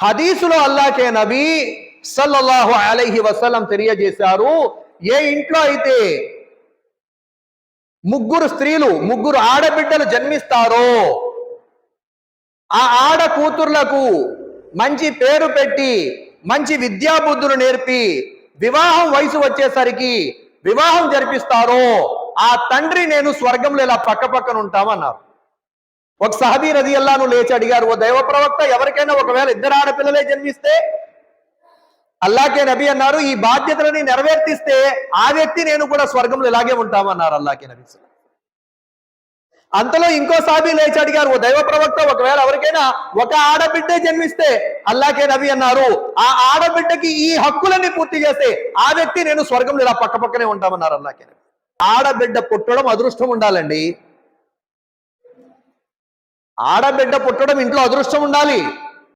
హదీసులో అల్లాకే నబీ సల్లల్లాహు అలైహి వసల్లం తెలియజేశారు ఏ ఇంట్లో అయితే ముగ్గురు స్త్రీలు ముగ్గురు ఆడబిడ్డలు జన్మిస్తారో ఆ ఆడ కూతుర్లకు మంచి పేరు పెట్టి మంచి విద్యాబుద్ధులు నేర్పి వివాహం వయసు వచ్చేసరికి వివాహం జరిపిస్తారో ఆ తండ్రి నేను స్వర్గంలో ఇలా పక్క పక్కన ఉంటామన్నారు. ఒక సహబీ రది అల్లాను లేచి అడిగారు ఓ దైవ ప్రవక్త ఎవరికైనా ఒకవేళ ఇద్దరు ఆడపిల్లలే జన్మిస్తే? అల్లాకే నబీ అన్నారు ఈ బాధ్యతలని నెరవేర్తిస్తే ఆ వ్యక్తి నేను కూడా స్వర్గంలో ఇలాగే ఉంటామన్నారు అల్లాకే నబీ అంతలో ఇంకో సాబీ లేచి అడిగారు ఓ దైవ ప్రవక్త ఒకవేళ ఎవరికైనా ఒక ఆడబిడ్డే జన్మిస్తే? అల్లాకే నబీ అన్నారు ఆ ఆడబిడ్డకి ఈ హక్కులన్నీ పూర్తి చేస్తే ఆ వ్యక్తి నేను స్వర్గంలో ఇలా పక్క పక్కనే ఉంటామన్నారు అల్లాకే నబీ ఆడబిడ్డ పుట్టడం అదృష్టం ఉండాలండి. ఆడబిడ్డ పుట్టడం ఇంట్లో అదృష్టం ఉండాలి.